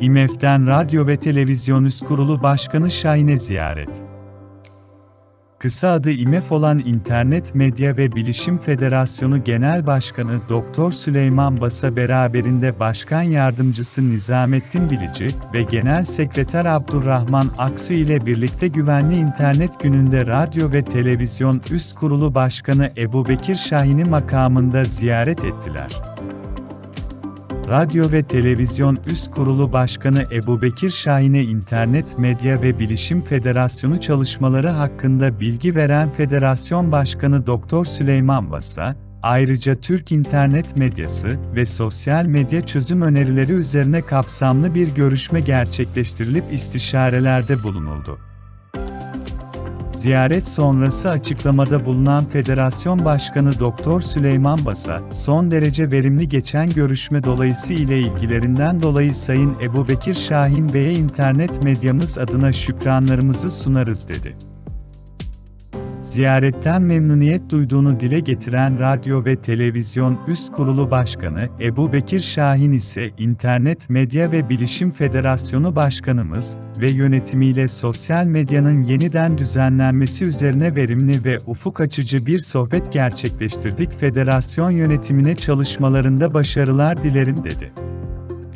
IMEF'ten Radyo ve Televizyon Üst Kurulu Başkanı Şahin'e ziyaret. Kısa adı İMEF olan İnternet Medya ve Bilişim Federasyonu Genel Başkanı Doktor Süleyman Basa beraberinde Başkan Yardımcısı Nizamettin Bilici ve Genel Sekreter Abdurrahman Aksu ile birlikte Güvenli İnternet Günü'nde Radyo ve Televizyon Üst Kurulu Başkanı Ebu Bekir Şahin'i makamında ziyaret ettiler. Radyo ve Televizyon Üst Kurulu Başkanı Ebubekir Şahin'e İnternet Medya ve Bilişim Federasyonu çalışmaları hakkında bilgi veren Federasyon Başkanı Doktor Süleyman Basa, ayrıca Türk İnternet Medyası ve sosyal medya çözüm önerileri üzerine kapsamlı bir görüşme gerçekleştirilip istişarelerde bulunuldu. Ziyaret sonrası açıklamada bulunan Federasyon Başkanı Doktor Süleyman Basa, son derece verimli geçen görüşme dolayısı ile ilgilerinden dolayı Sayın Ebu Bekir Şahin Bey'e internet medyamız adına şükranlarımızı sunarız dedi. Ziyaretten memnuniyet duyduğunu dile getiren Radyo ve Televizyon Üst Kurulu Başkanı Ebu Bekir Şahin ise İnternet Medya ve Bilişim Federasyonu Başkanımız ve yönetimiyle sosyal medyanın yeniden düzenlenmesi üzerine verimli ve ufuk açıcı bir sohbet gerçekleştirdik. Federasyon yönetimine çalışmalarında başarılar dilerim dedi.